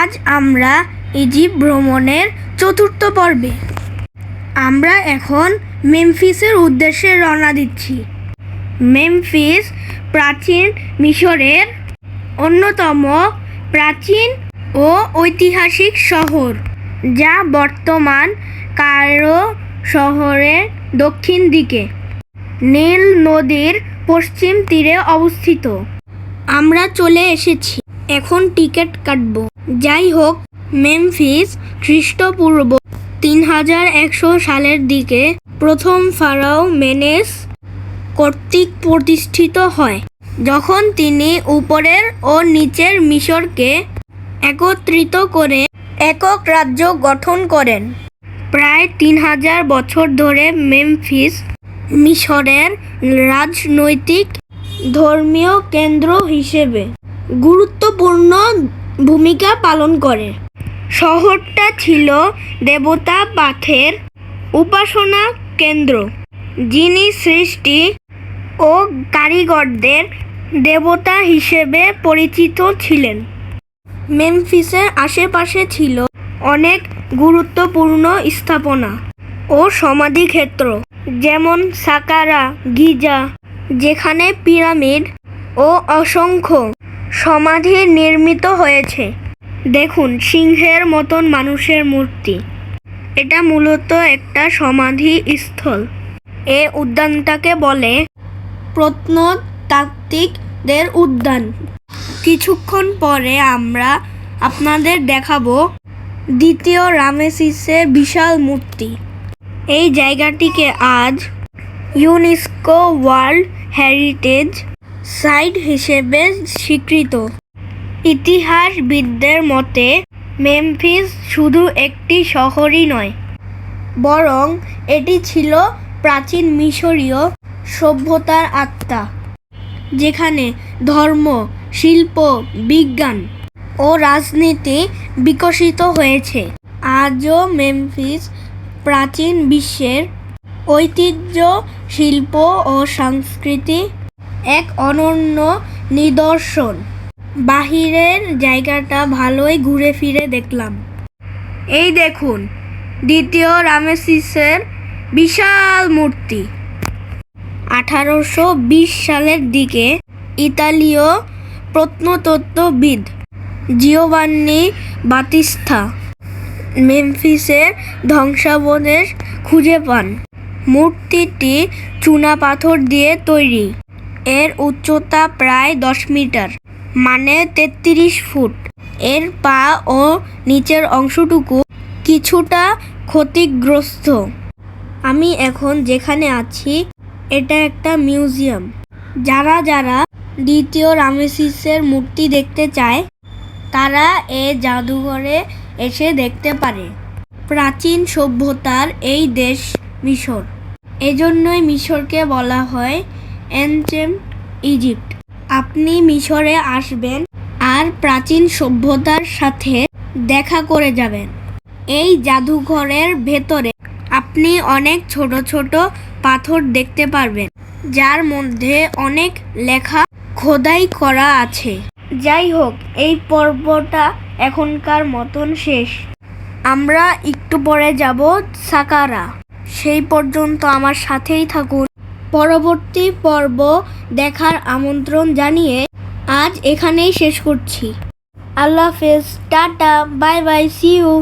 আজ আমরা ইজিপ্ট ভ্রমণের চতুর্থ পর্বে। আমরা এখন মেমফিসের উদ্দেশ্যে রওনা দিচ্ছি। মেমফিস প্রাচীন মিশরের অন্যতম প্রাচীন ও ঐতিহাসিক শহর, যা বর্তমান কায়রো শহরের দক্ষিণ দিকে, নীল নদীর পশ্চিম তীরে অবস্থিত। আমরা চলে এসেছি। এখন টিকিট কাটব। যাই হোক মেমফিস খ্রিস্টপূর্ব তিন হাজার একশো সালের দিকে প্রথম ফারাও মেনেস কর্তৃক প্রতিষ্ঠিত হয়, যখন তিনি উপরের ও নিচের মিশরকে একত্রিত করে একক রাজ্য গঠন করেন। প্রায় তিন হাজার বছর ধরে মেমফিস মিশরের রাজনৈতিক ধর্মীয় কেন্দ্র হিসেবে গুরুত্বপূর্ণ ভূমিকা পালন করে। শহরটা ছিল দেবতা পাথের উপাসনা কেন্দ্র, যিনি সৃষ্টি ও কারিগরদের দেবতা হিসেবে পরিচিত ছিলেন। মেমফিসের আশেপাশে ছিল অনেক গুরুত্বপূর্ণ স্থাপনা ও সমাধিক্ষেত্র, যেমন সাকারা, গিজা, যেখানে পিরামিড ও অসংখ্য সমাধি নির্মিত হয়েছে। দেখুন, সিংহের মতন মানুষের মূর্তি। এটা মূলত একটা সমাধি স্থল। এ উদ্যানটাকে বলে প্রত্নতাত্ত্বিকদের উদ্যান। কিছুক্ষণ পরে আমরা আপনাদের দেখাবো দ্বিতীয় রামেসিসের বিশাল মূর্তি। এই জায়গাটিকে আজ ইউনেস্কো ওয়ার্ল্ড হেরিটেজ সাইট হিসেবে স্বীকৃত। ইতিহাসবিদদের মতে, মেমফিস শুধু একটি শহরই নয়, বরং এটি ছিল প্রাচীন মিশরীয় সভ্যতার আত্মা, যেখানে ধর্ম, শিল্প, বিজ্ঞান ও রাজনীতি বিকশিত হয়েছে। আজও মেমফিস প্রাচীন বিশ্বের ঐতিহ্য, শিল্প ও সংস্কৃতি এক অনন্য নিদর্শন। বাহিরের জায়গাটা ভালোই ঘুরে ফিরে দেখলাম। এই দেখুন, দ্বিতীয় রামেসিসের বিশাল মূর্তি। আঠারোশো বিশ সালের দিকে ইতালীয় প্রত্নতত্ত্ববিদ জিওভান্নি বাতিস্থা মেমফিসের ধ্বংসাবশেষ খুঁজে পান। মূর্তিটি চুনাপাথর দিয়ে তৈরি। এর উচ্চতা প্রায় দশ মিটার মানে তেত্রিশ ফুট। এর পা ও নিচের অংশটুকু কিছুটা ক্ষতিগ্রস্ত। আমি এখন যেখানে আছি, এটা একটা মিউজিয়াম। যারা যারা দ্বিতীয় রামেসিসের মূর্তি দেখতে চায়, তারা এ জাদুঘরে এসে দেখতে পারে। প্রাচীন সভ্যতার এই দেশ মিশর। এজন্যই মিশরকে বলা হয় অ্যানচেন্ট ইজিপ্ট। আপনি মিশরে আসবেন আর প্রাচীন সভ্যতার সাথে দেখা করে যাবেন। এই জাদুঘরের ভেতরে আপনি অনেক ছোট ছোট পাথর দেখতে পারবেন, যার মধ্যে অনেক লেখা খোদাই করা আছে। যাই হোক, এই পর্বটা এখনকার মতন শেষ। আমরা একটু পরে যাব সাকারা। সেই পর্যন্ত আমার সাথেই থাকুন। পরবর্তী পর্ব দেখার আমন্ত্রণ জানিয়ে আজ এখানেই শেষ করছি। আল্লাহ হাফেজ, tata, bye bye see you